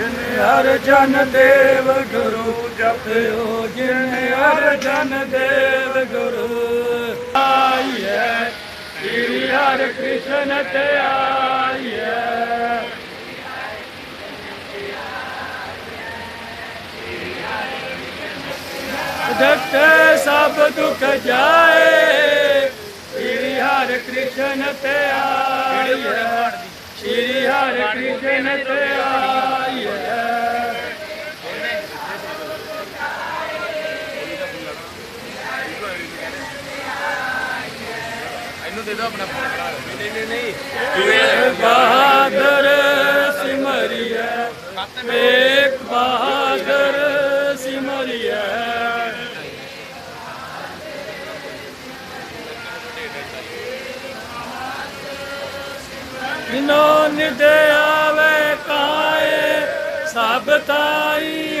ਜਿਨ ਹਰ ਜਨ ਦੇਵ ਗੁਰੂ ਜਪਿਓ, ਜਿਨ ਹਰ ਜਨ ਦੇਵ ਗੁਰੂ ਆਈਐ। ਸ੍ਰੀ ਹਰ ਕ੍ਰਿਸ਼ਨ ਤੇ ਆਈਐ। ਦਤ ਸਭ ਦੁਖ ਜਾਏ। ਸ੍ਰੀ ਹਰਿ ਕ੍ਰਿਸ਼ਨ ਤੇ ਆਈਐ। ਸ੍ਰੀ ਹਰਿ ਕ੍ਰਿਸ਼ਨ ਤੇ ਆਈਐ। ਇਹਨੂੰ ਦੇ ਦਿਓ ਆਪਣਾ ਨਹੀਂ ਨਹੀਂ ਨਹੀਂ ਬਹਾਦਰ ਸਿਮਰਿਆ ਏਕ ਬਹਾਦਰ ਸਿਮਰਿਐ ਜਿਨੋ ਨਿਦ ਆਵੇ ਕਾਏ, ਸਭ ਤਾਈ